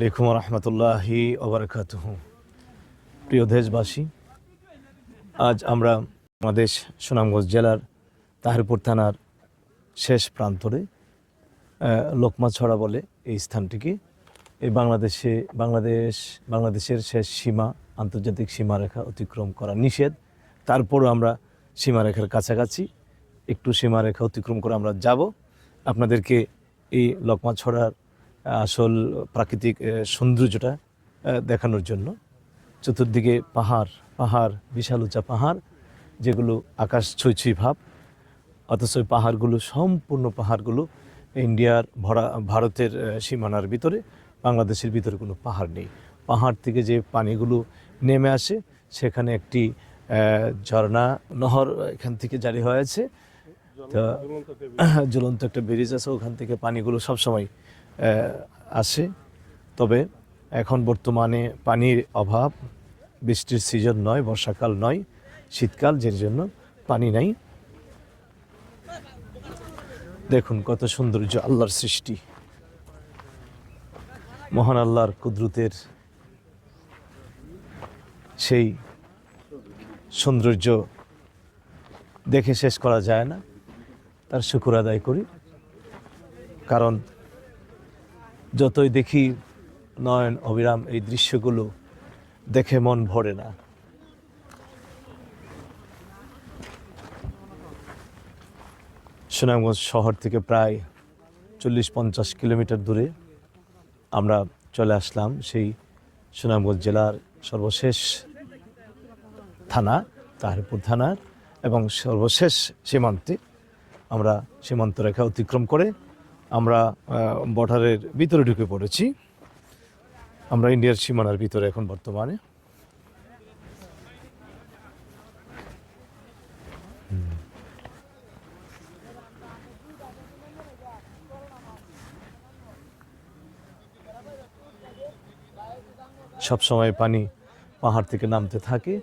আলাইকুম রহমতুল্লাহি ওবরাকাত প্রিয় দেশবাসী, আজ আমরা আমাদের সুনামগঞ্জ জেলার তাহিরপুর থানার শেষ প্রান্তরে লোকমাছড়া বলে এই স্থানটিকে, এই বাংলাদেশে, বাংলাদেশ, বাংলাদেশের শেষ সীমা, আন্তর্জাতিক সীমারেখা অতিক্রম করা নিষেধ। তারপরও আমরা সীমারেখার কাছাকাছি, একটু সীমারেখা অতিক্রম করে আমরা যাব। আপনাদেরকে এই লোকমাছড়ার আসল প্রাকৃতিক সৌন্দর্যটা দেখানোর জন্য। চতুর্দিকে পাহাড় পাহাড় বিশাল উঁচা পাহাড়, যেগুলো আকাশ ছুঁই ছুঁই ভাব। অথচ ওই পাহাড়গুলো, সম্পূর্ণ পাহাড়গুলো ইন্ডিয়ার ভরা, ভারতের সীমানার ভিতরে, বাংলাদেশের ভিতরে কোনো পাহাড় নেই। পাহাড় থেকে যে পানিগুলো নেমে আসে, সেখানে একটি ঝর্ণা, নহর এখান থেকে জারি হয়েছে তো, জ্বলন্ত একটা ব্রিজ আছে, ওখান থেকে পানিগুলো সবসময় আসে তবে এখন বর্তমানে পানির অভাব, বৃষ্টির সিজন নয়, বর্ষাকাল নয়, শীতকাল যে জন্য পানি নাই। দেখুন কত সৌন্দর্য আল্লাহর সৃষ্টি। মহান আল্লাহর কুদরতের সেই সৌন্দর্য দেখে শেষ করা যায় না। তার শুকুর আদায় করি। কারণ যতই দেখি নয়ন, অবিরাম, এই দৃশ্যগুলো দেখে মন ভরে না। সুনামগঞ্জ শহর থেকে প্রায় চল্লিশ পঞ্চাশ কিলোমিটার দূরে আমরা চলে আসলাম সেই সুনামগঞ্জ জেলার সর্বশেষ থানা, তাহিরপুর থানার, এবং সর্বশেষ সীমান্তে আমরা সীমান্ত রেখা অতিক্রম করে আমরা বর্ডারের ভিতরে ঢুকে পড়েছি। আমরা ইন্ডিয়ার সীমানার ভিতরে এখন বর্তমানে। সব সময় পানি পাহাড় থেকে নামতে থাকে।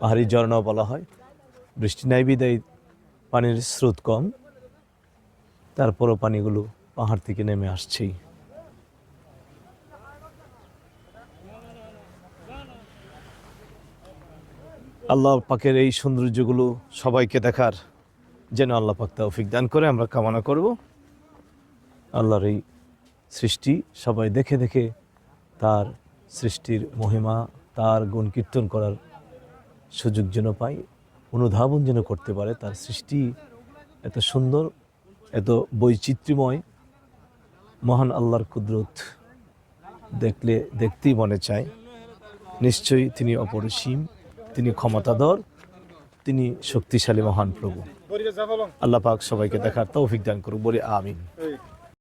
পাহাড়ি ঝর্ণাও বলা হয়। বৃষ্টি নাই বিদায় পানির স্রোত কম। তারপরও পানিগুলো পাহাড় থেকে নেমে আসছেই। আল্লাহ পাকের এই সৌন্দর্যগুলো সবাইকে দেখার যেন আল্লাহ পাক তৌফিক দান করে, আমরা কামনা করব। আল্লাহর এই সৃষ্টি সবাই দেখে দেখে তার সৃষ্টির মহিমা, তার গুণ কীর্তন করার সুযোগ যেন পাই অনুধাবন যেন করতে পারে, তার সৃষ্টি এত সুন্দর এত বৈচিত্র্যময় মহান আল্লাহর কুদরত দেখলে দেখতেই মনে চায়। নিশ্চয়ই তিনি অপরিসীম তিনি ক্ষমতাধর তিনি শক্তিশালী মহান প্রভু। আল্লাহ পাক সবাইকে দেখার তৌফিক দান করুক বলে আমিন।